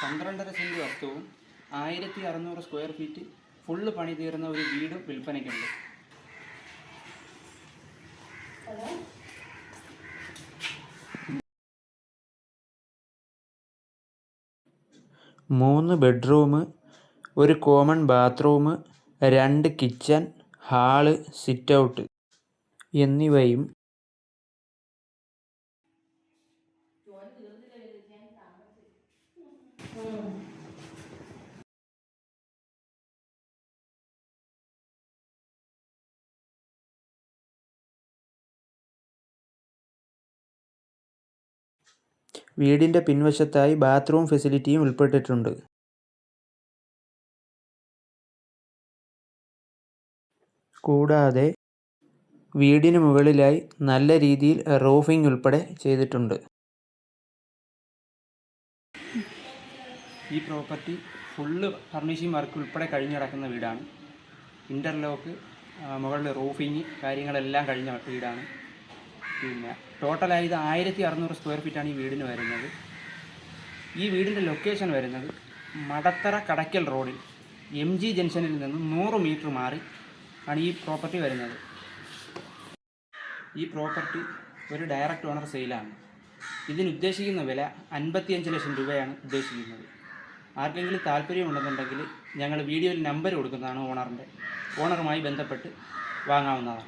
പന്ത്രണ്ടര സെന്റ് വസ്തുവും ആയിരത്തി അറുന്നൂറ് സ്ക്വയർ ഫീറ്റ് ഫുള്ള് പണി തീർന്ന ഒരു വീടും വിൽപ്പനയ്ക്കുണ്ട്. മൂന്ന് ബെഡ്റൂം ഒരു കോമൺ ബാത്റൂം രണ്ട് കിച്ചൺ ഹാൾ സിറ്റ് ഔട്ട് എന്നിവയും വീടിന്റെ പിൻവശത്തായി ബാത്റൂം ഫെസിലിറ്റിയും ഉൾപ്പെട്ടിട്ടുണ്ട്. കൂടാതെ വീടിന് മുകളിലായി നല്ല രീതിയിൽ റൂഫിംഗ് ഉൾപ്പെടെ ചെയ്തിട്ടുണ്ട്. ഈ പ്രോപ്പർട്ടി ഫുള്ള് ഫർണിഷിംഗ് വർക്ക് ഉൾപ്പെടെ കഴിഞ്ഞു കിടക്കുന്ന വീടാണ് ഇന്റർലോക്ക് മുകളിൽ റൂഫിങ് കാര്യങ്ങളെല്ലാം കഴിഞ്ഞ വീടാണ്. പിന്നെ ടോട്ടലായി ഇത് ആയിരത്തി അറുന്നൂറ് സ്ക്വയർ ഫീറ്റാണ് ഈ വീടിന് വരുന്നത്. ഈ വീടിന്റെ ലൊക്കേഷൻ വരുന്നത് മടത്തറ കടയ്ക്കൽ റോഡിൽ എം ജി ജംഗ്ഷനിൽ നിന്ന് നൂറ് മീറ്റർ മാറി ആണ് ഈ പ്രോപ്പർട്ടി വരുന്നത്. ഈ പ്രോപ്പർട്ടി ഒരു ഡയറക്റ്റ് ഓണർ സെയിലാണ്. ഇതിന് ഉദ്ദേശിക്കുന്ന വില അൻപത്തിയഞ്ച് ലക്ഷം രൂപയാണ് ഉദ്ദേശിക്കുന്നത്. ആർക്കെങ്കിലും താല്പര്യമുണ്ടെന്നുണ്ടെങ്കിൽ ഞങ്ങൾ വീഡിയോയിൽ നമ്പർ കൊടുക്കുന്നതാണ് ഓണറിന്റെ. ഓണറുമായി ബന്ധപ്പെട്ട് വാങ്ങാവുന്നതാണ്.